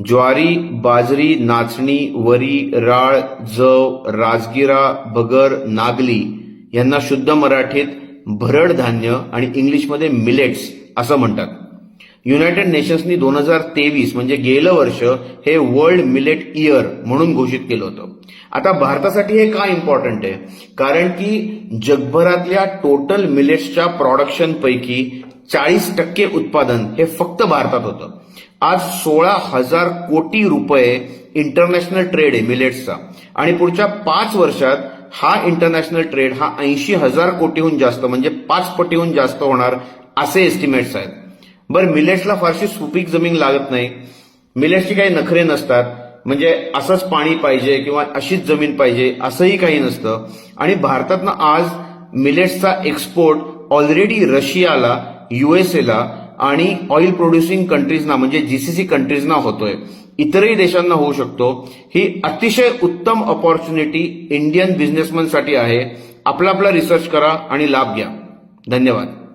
ज्वारी बाजरी नाचणी वरी राळ जव राजगिरा बगर नागली यांना शुद्ध मराठीत भरड धान्य आणि इंग्लिशमध्ये मिलेट्स असं म्हणतात. युनायटेड नेशन्सनी दोन हजार तेवीस म्हणजे गेलं वर्ष हे वर्ल्ड मिलेट इयर म्हणून घोषित केलं होतं. आता भारतासाठी हे का इम्पॉर्टंट आहे? कारण की जगभरातल्या टोटल मिलेट्सच्या प्रॉडक्शनपैकी चाळीस टक्के उत्पादन हे फक्त भारतात होतं. आज सोळा हजार कोटी रुपये इंटरनॅशनल ट्रेड आहे मिलेट्सचा आणि पुढच्या पाच वर्षात हा इंटरनॅशनल ट्रेड हा ऐंशी हजार कोटीहून जास्त म्हणजे पाच पटीहून जास्त होणार असे एस्टिमेट्स आहेत. बरं मिलेट्सला फारशी सुपीक जमीन लागत नाही. मिलेट्सची काही नखरे नसतात. म्हणजे असंच पाणी पाहिजे किंवा अशीच जमीन पाहिजे असंही काही नसतं. आणि भारतातनं आज मिलेट्सचा एक्सपोर्ट ऑलरेडी रशियाला युएसएला आणि ऑइल प्रोड्युसिंग कंट्रीजना म्हणजे जीसीसी कंट्रीजना होतोय. इतरही देशांना होऊ शकतो. ही अतिशय उत्तम ऑपॉर्च्युनिटी इंडियन बिझनेसमॅनसाठी आहे. आपला आपला रिसर्च करा आणि लाभ घ्या. धन्यवाद.